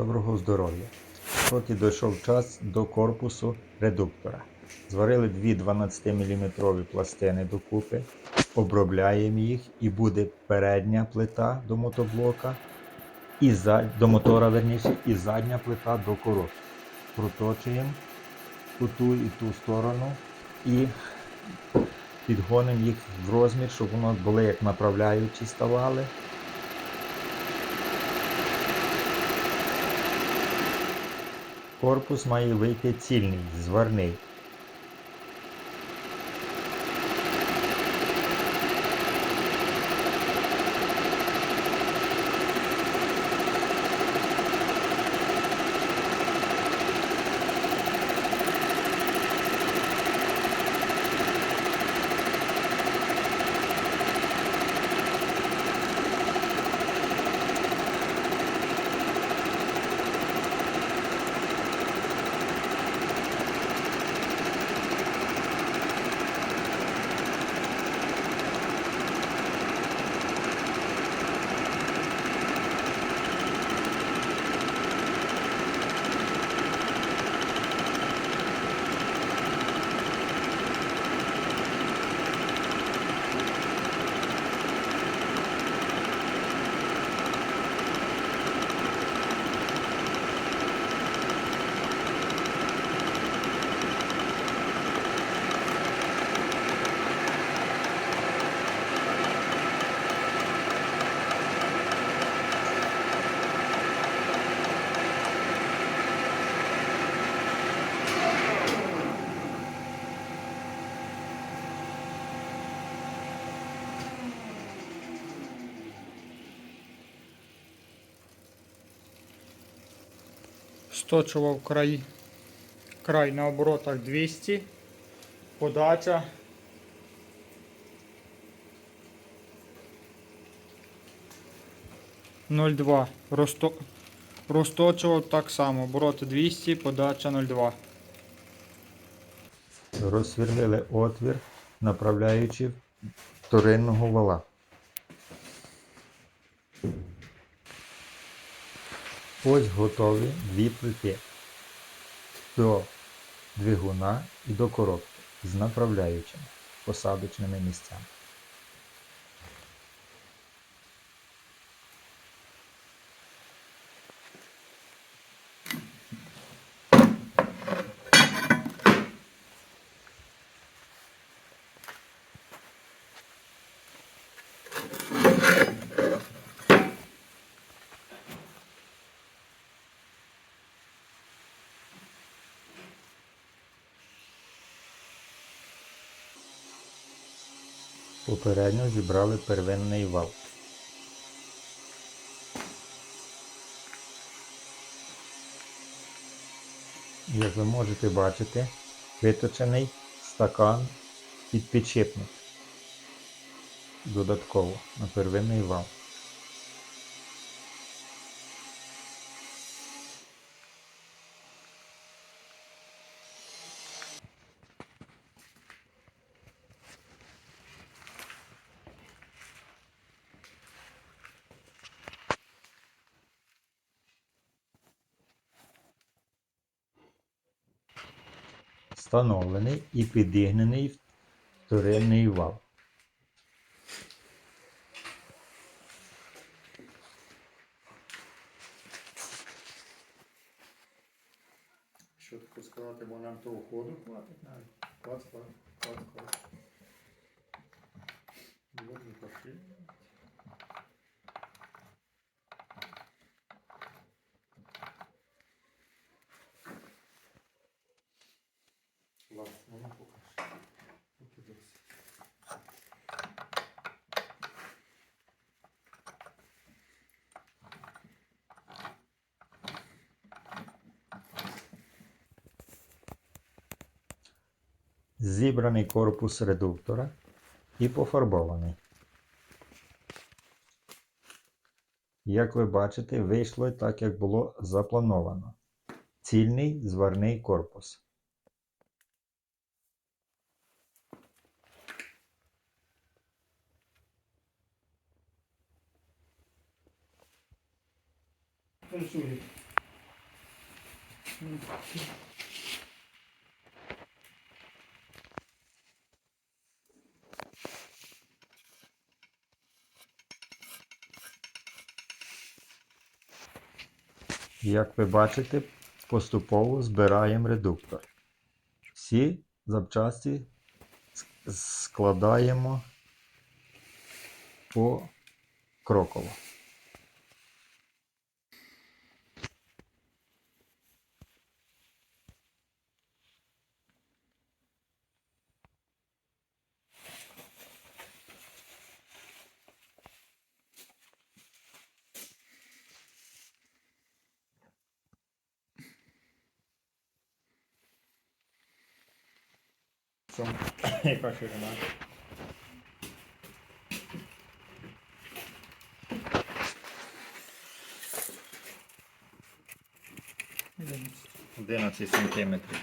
Доброго здоров'я! От і дійшов час до корпусу редуктора. Зварили дві 12-мм пластини докупи, обробляємо їх і буде передня плита до мотоблока, і за... до мотора верніше, і задня плита до коробки. Проточуємо у ту і ту сторону і підгонимо їх в розмір, щоб воно були як направляючі ставали. Корпус має вийти цільний, зварний. Сточував край, край на оборотах 200, подача. Ноль два. Розто... Розточував так само. Обороти 200, подача 0,2. Розсверлили отвір, направляючи вторинного вала. Ось готові дві плити до двигуна і до коробки з направляючими посадочними місцями. Попередньо зібрали первинний вал. Як ви можете бачити, виточений стакан під підшипник додатково на первинний вал. Встановлений і підігнаний вторинний вал. Що таке сказати, бо нам того ходу хватить навіть. Клас, клас, клас, клас. Добре, пошли. Зібраний корпус редуктора і пофарбований. Як ви бачите, вийшло так, як було заплановано. Цільний зварний корпус. Танцює. Як ви бачите, поступово збираємо редуктор. Всі запчасті складаємо по кроково. Цьому яка ширина? Одинадцять. 11 сантиметрів.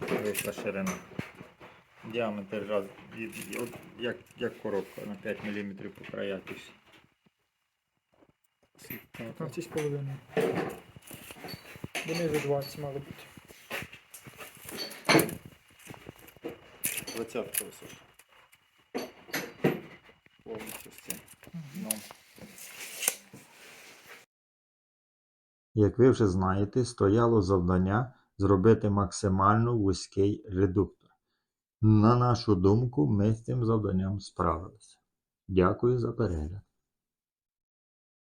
Вийшла ширина. Діаметр раз, і от як, як коробка на 5 мм по краях і все. 15 з половиною. Вони вже 20 мали бути. 20 висока. Повністю з. Ну, Як ви вже знаєте, стояло завдання зробити максимально вузький редуктор. На нашу думку, ми з цим завданням справилися. Дякую за перегляд.